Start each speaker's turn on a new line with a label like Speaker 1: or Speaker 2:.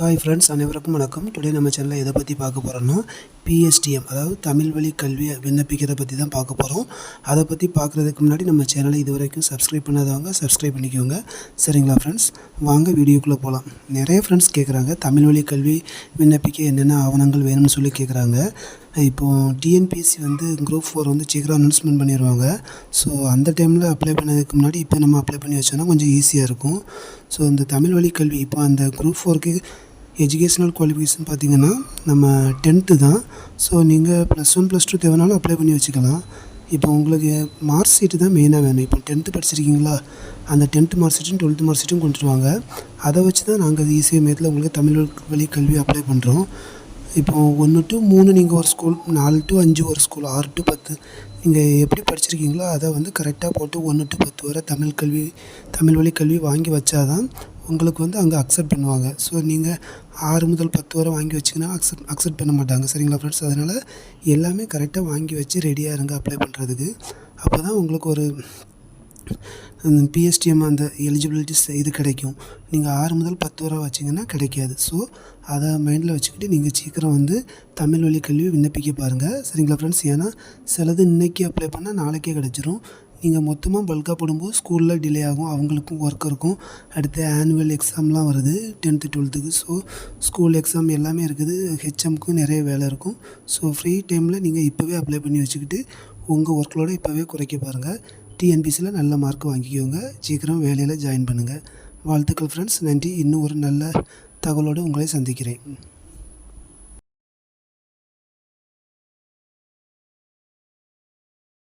Speaker 1: Hi friends அனைவருக்கும் வணக்கம். Today நம்ம சேனலில் எதை பற்றி பார்க்க போகிறோன்னா பிஎஸ்டிஎம் அதாவது தமிழ் வழி கல்வியை விண்ணப்பிக்கிறத பற்றி தான் பார்க்க போகிறோம் அதை பற்றி பார்க்குறதுக்கு முன்னாடி நம்ம சேனலை இது வரைக்கும் சப்ஸ்கிரைப் பண்ணாதவங்க சப்ஸ்கிரைப் பண்ணிக்கோங்க. சரிங்களா ஃப்ரெண்ட்ஸ் வாங்க வீடியோக்குள்ளே போகலாம் நிறைய ஃப்ரெண்ட்ஸ் கேட்குறாங்க தமிழ் வழி கல்வி விண்ணப்பிக்க என்னென்ன ஆவணங்கள் வேணும்னு சொல்லி கேட்குறாங்க இப்போது டிஎன்பிஎஸ்சி வந்து குரூப் ஃபோர் வந்து சீக்கிரம் அனௌன்ஸ்மெண்ட் பண்ணிடுவாங்க ஸோ அந்த டைமில் அப்ளை பண்ணதுக்கு முன்னாடி இப்போ நம்ம அப்ளை பண்ணி வச்சோன்னா கொஞ்சம் ஈஸியாக இருக்கும். ஸோ இந்த தமிழ் வழி கல்வி இப்போ அந்த குரூப் ஃபோருக்கு எஜுகேஷ்னல் குவாலிஃபிகேஷன் பார்த்தீங்கன்னா நம்ம டென்த்து தான். ஸோ நீங்கள் ப்ளஸ் ஒன் ப்ளஸ் டூ தேவைனாலும் அப்ளை பண்ணி வச்சுக்கலாம். இப்போ உங்களுக்கு மார்க் ஷீட்டு தான் மெயினாக வேணும். இப்போ டென்த்து படிச்சிருக்கீங்களா? அந்த டென்த்து மார்க் ஷீட்டும் டுவெல்த்து மார்க் ஷீட்டும் கொண்டுட்டு வாங்க அதை வச்சு தான் நாங்கள் ஈஸியாக மையத்தில் உங்களுக்கு தமிழ் வழி கல்வி அப்ளை பண்ணுறோம் இப்போது ஒன்று டு மூணு நீங்கள் ஒரு ஸ்கூல் நாலு டு அஞ்சு ஒரு ஸ்கூல் ஆறு டு பத்து நீங்கள் எப்படி படிச்சிருக்கீங்களோ அதை வந்து கரெக்டாக போட்டு ஒன்று டு பத்து வரை தமிழ் கல்வி தமிழ் வழி கல்வி வாங்கி வச்சா தான் உங்களுக்கு வந்து அங்கே அக்செப்ட் பண்ணுவாங்க. ஸோ நீங்கள் ஆறு முதல் பத்து வரை வாங்கி வச்சிங்கன்னா அக்செப்ட் அக்செப்ட் பண்ண மாட்டாங்க. சரிங்களா ஃப்ரெண்ட்ஸ் அதனால் எல்லாமே கரெக்டாக வாங்கி வச்சு ரெடியாக இருங்க அப்ளை பண்ணுறதுக்கு அப்போ தான் உங்களுக்கு ஒரு பிஎஸ்டிஎம் அந்த எலிஜிபிலிட்டிஸ் இது கிடைக்கும். நீங்கள் ஆறு முதல் பத்து வரை வச்சிங்கன்னா கிடைக்காது. ஸோ அதை மைண்டில் வச்சுக்கிட்டு நீங்கள் சீக்கிரம் வந்து தமிழ் வழி கல்வி விண்ணப்பிக்க பாருங்கள் சரிங்களா ஃப்ரெண்ட்ஸ் ஏன்னா சிலது இன்றைக்கி அப்ளை பண்ணால் நாளைக்கே கிடச்சிரும். நீங்கள் மொத்தமாக பல்காக போடும்போது ஸ்கூலில் டிலே ஆகும். அவங்களுக்கும் ஒர்க் இருக்கும். அடுத்து ஆனுவல் எக்ஸாம்லாம் வருது டென்த்து டுவெல்த்துக்கு ஸோ ஸ்கூல் எக்ஸாம் எல்லாமே இருக்குது. ஹெச்எம்க்கும் நிறைய வேலை இருக்கும். ஸோ ஃப்ரீ டைமில் நீங்கள் இப்போவே அப்ளை பண்ணி வச்சுக்கிட்டு உங்கள் ஒர்க்லோட இப்போவே குறைக்க பாருங்கள் டிஎன்பிசியில் நல்ல மார்க் வாங்கிக்கோங்க. சீக்கிரம் வேலையில் ஜாயின் பண்ணுங்கள் வாழ்த்துக்கள் ஃப்ரெண்ட்ஸ் நன்றி. இன்னும் ஒரு நல்ல தகவலோடு உங்களை சந்திக்கிறேன்.